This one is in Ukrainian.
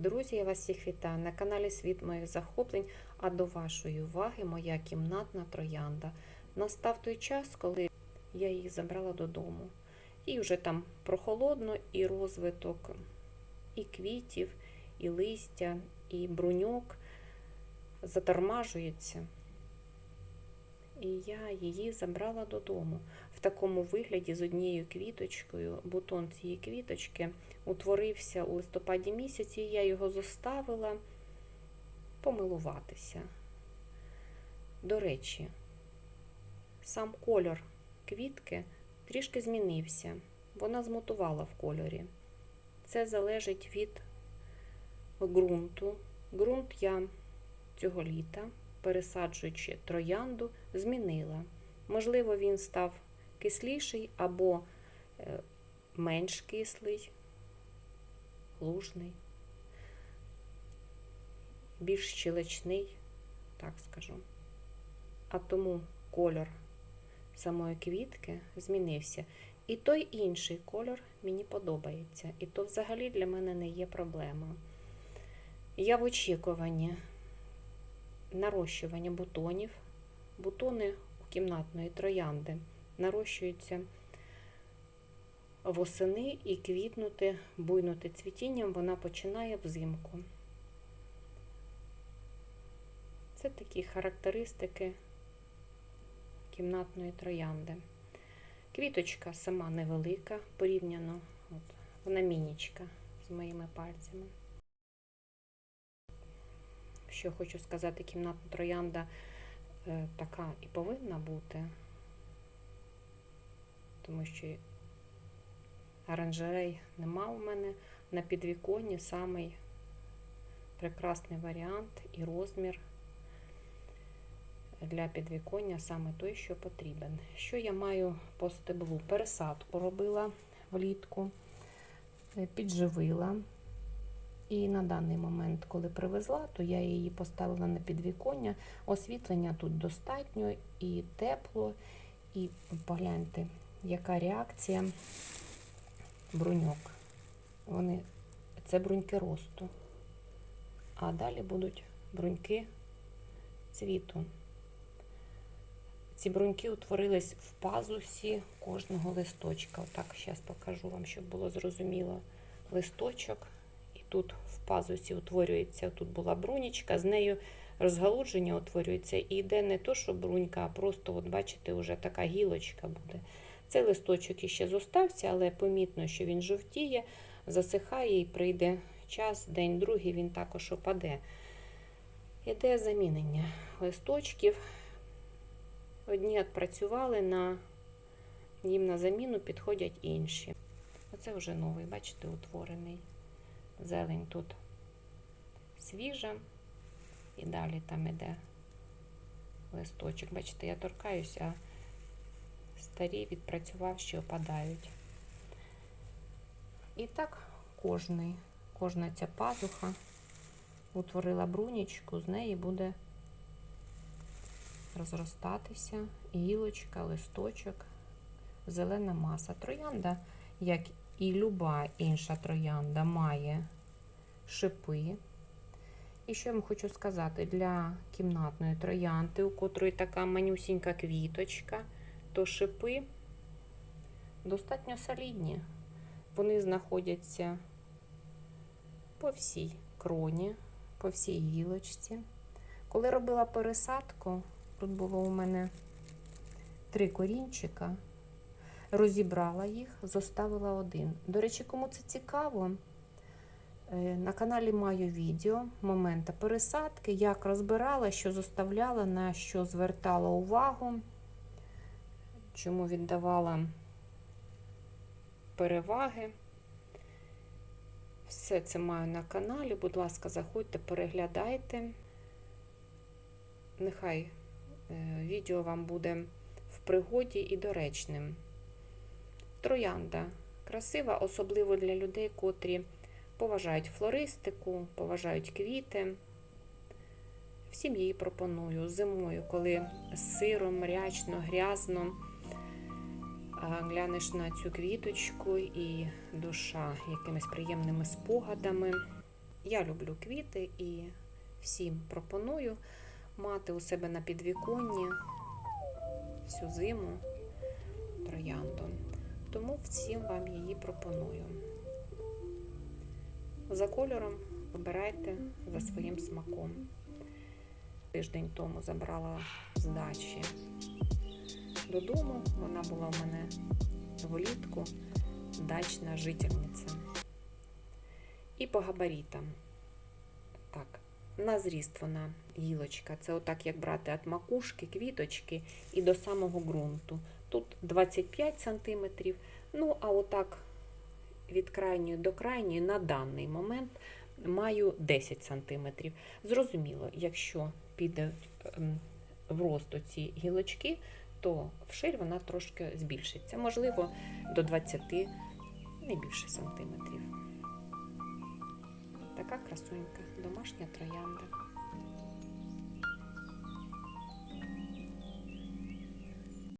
Друзі, я вас всіх вітаю на каналі Світ моїх захоплень. А до вашої уваги моя кімнатна троянда. Настав той час, коли я її забрала додому. І вже там прохолодно, і розвиток і квітів, і листя, і бруньок затормажується. І я її забрала додому в такому вигляді з однією квіточкою. Бутон цієї квіточки утворився у листопаді місяці, і я його зоставила помилуватися. До речі, сам кольор квітки трішки змінився. Вона змутувала в кольорі. Це залежить від ґрунту. Ґрунт я цього літа, пересаджуючи троянду, змінила. Можливо, він став кисліший або е, менш кислий, лужний, більш щелечний, так скажу. А тому кольор самої квітки змінився. І той інший кольор мені подобається. І то взагалі для мене не є проблемою. Я в очікуванні нарощування бутонів. Бутони у кімнатної троянди нарощуються восени і квітнути, буйнути цвітінням вона починає взимку. Це такі характеристики кімнатної троянди. Квіточка сама невелика, порівняно, от, вона мінічка з моїми пальцями. Що хочу сказати, кімнатна троянда е, така і повинна бути, тому що оранжерей нема у мене на підвіконні самий прекрасний варіант і розмір для підвіконня саме той, що потрібен. Що я маю по стеблу? Пересадку робила влітку, е, підживила. І на даний момент, коли привезла, то я її поставила на підвіконня. Освітлення тут достатньо і тепло, і погляньте, яка реакція бруньок. Вони, Це бруньки росту. А далі будуть бруньки цвіту. Ці бруньки утворились в пазусі кожного листочка. Отак, зараз покажу вам, щоб було зрозуміло листочок. Тут в пазусі утворюється, тут була брунічка, з нею розгалудження утворюється. І йде не то, що брунька, а просто, от бачите, вже така гілочка буде. Цей листочок іще зостався, але помітно, що він жовтіє, засихає і прийде час, день другий він також опаде. Іде замінення листочків. Одні відпрацювали, на їм на заміну підходять інші. Оце вже новий, бачите, утворений. Зелень тут свіжа. І далі там іде листочок. Бачите, я торкаюся, а старі відпрацювавші опадають. І так кожний, кожна ця пазуха утворила брунічку, з неї буде розростатися гілочка, листочок, зелена маса. Троянда, як і люба інша троянда, має шипи. І що я вам хочу сказати, для кімнатної троянди, у котрої така манюсінька квіточка, то шипи достатньо солідні. Вони знаходяться по всій кроні, по всій гілочці. Коли робила пересадку, Тут було у мене три корінчика. Розібрала їх, зоставила один. До речі, кому це цікаво, е, на каналі маю відео момента пересадки, як розбирала, що зоставляла, на що звертала увагу, чому віддавала переваги. Все це маю на каналі. Будь ласка, заходьте, переглядайте. Нехай Е, відео вам буде в пригоді і доречним. Троянда красива, особливо для людей, котрі поважають флористику, поважають квіти. Всім її пропоную зимою, коли сиро, мрячно, грязно. Глянеш на цю квіточку і душа якимись приємними спогадами Я люблю квіти і всім пропоную мати у себе на підвіконні всю зиму троянду. Тому всім вам її пропоную. За кольором вибирайте за своїм смаком. Тиждень тому забрала з дачі додому. Вона була у мене влітку дачна жительниця. І по габарітам. Так, на зріст вона гілочка. Це отак, як брати від макушки, квіточки і до самого ґрунту. Тут 25 см. Ну, а отак від крайньої до крайньої на даний момент маю 10 см. Зрозуміло, якщо піде ем, в рост ці гілочки, то вширь вона трошки збільшиться. Можливо, до 20, не більше сантиметрів. Така красунька, домашня троянда.